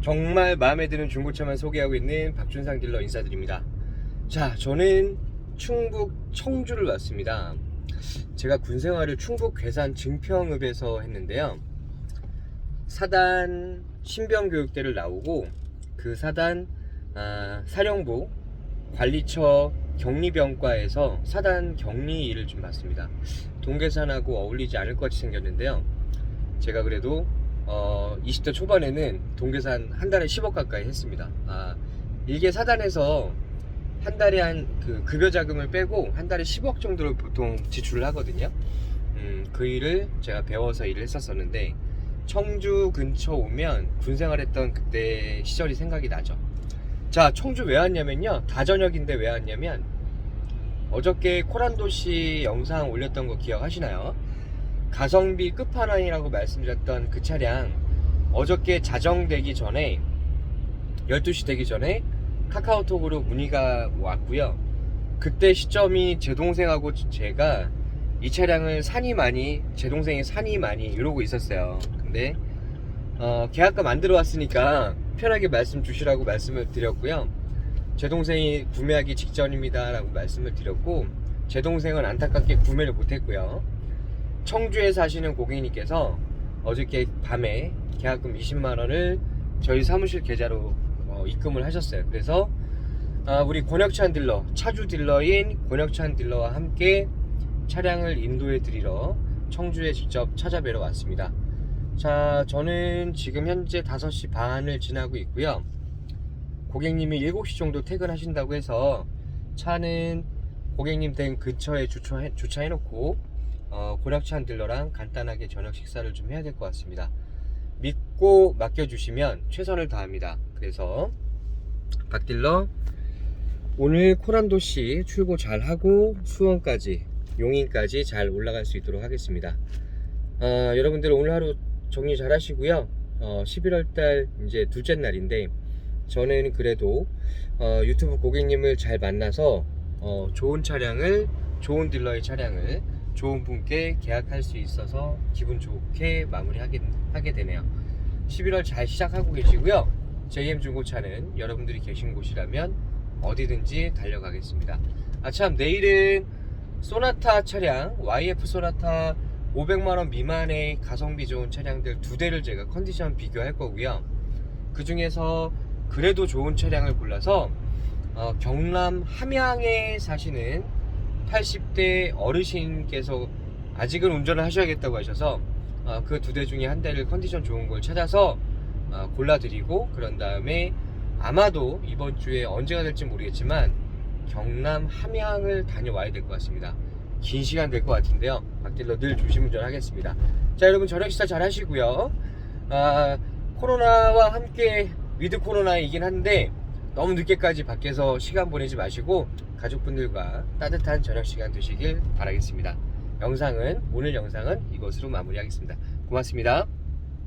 정말 마음에 드는 중고차만 소개하고 있는 박준상 딜러 인사드립니다. 자, 저는 충북 청주를 왔습니다. 제가 군 생활을 충북 괴산 증평읍에서 했는데요. 사단 신병교육대를 나오고 그 사단 아, 사령부 관리처 격리병과에서 사단 격리 일을 좀 봤습니다. 동계산하고 어울리지 않을 것 같이 생겼는데요. 제가 그래도 어, 20대 초반에는 동계산 한 달에 10억 가까이 했습니다. 아, 일개 사단에서 한 달에 한 그 급여 자금을 빼고 한 달에 10억 정도를 보통 지출을 하거든요. 음, 그 일을 제가 배워서 일을 했었었는데 청주 근처 오면 군 생활했던 그때 시절이 생각이 나죠. 자, 청주 왜 왔냐면요. 다저녁인데 왜 왔냐면 어저께 코란도시 영상 올렸던 거 기억하시나요? 가성비 끝판왕이라고 말씀드렸던 그 차량 어저께 자정되기 전에 12시 되기 전에 카카오톡으로 문의가 왔고요. 그때 시점이 제 동생하고 제가 이 차량을 산이 많이 제 동생이 산이 많이 이러고 있었어요. 근데 어, 계약금 안 들어왔으니까 편하게 말씀 주시라고 말씀을 드렸고요. 제 동생이 구매하기 직전입니다라고 말씀을 드렸고 제 동생은 안타깝게 구매를 못했고요. 청주에 사시는 고객님께서 어저께 밤에 계약금 20만 원을 저희 사무실 계좌로 어, 입금을 하셨어요. 그래서 아, 우리 권혁찬 딜러, 차주 딜러인 권혁찬 딜러와 함께 차량을 인도해 드리러 청주에 직접 찾아뵈러 왔습니다. 자, 저는 지금 현재 5시 반을 지나고 있고요. 고객님이 7시 정도 퇴근하신다고 해서 차는 고객님 댁 근처에 주차해, 주차해 놓고 어, 고력찬 딜러랑 간단하게 저녁 식사를 좀 해야 될 것 같습니다. 믿고 맡겨주시면 최선을 다합니다. 그래서 박 딜러 오늘 코란도시 출고 잘 하고 수원까지 용인까지 잘 올라갈 수 있도록 하겠습니다. 어, 여러분들 오늘 하루 정리 잘 하시고요. 어, 11월 달 이제 둘째 날인데 저는 그래도 어, 유튜브 고객님을 잘 만나서 어, 좋은 차량을 좋은 딜러의 차량을 좋은 분께 계약할 수 있어서 기분 좋게 마무리하게 하게 되네요. 11월 잘 시작하고 계시고요. JM 중고차는 여러분들이 계신 곳이라면 어디든지 달려가겠습니다. 아 참 내일은 소나타 차량 YF 소나타 500만원 미만의 가성비 좋은 차량들 두 대를 제가 컨디션 비교할 거고요. 그 중에서 그래도 좋은 차량을 골라서 어, 경남 함양에 사시는 80대 어르신께서 아직은 운전을 하셔야겠다고 하셔서 어, 그두 대 중에 한 대를 컨디션 좋은 걸 찾아서 어, 골라드리고 그런 다음에 아마도 이번 주에 언제가 될지 모르겠지만 경남 함양을 다녀와야 될 것 같습니다. 긴 시간 될 것 같은데요. 박딜러 늘 조심운전 하겠습니다. 자 여러분 저녁 식사 잘 하시고요. 아, 코로나와 함께 위드 코로나이긴 한데 너무 늦게까지 밖에서 시간 보내지 마시고 가족분들과 따뜻한 저녁 시간 되시길 바라겠습니다. 영상은 오늘 영상은 이것으로 마무리하겠습니다. 고맙습니다.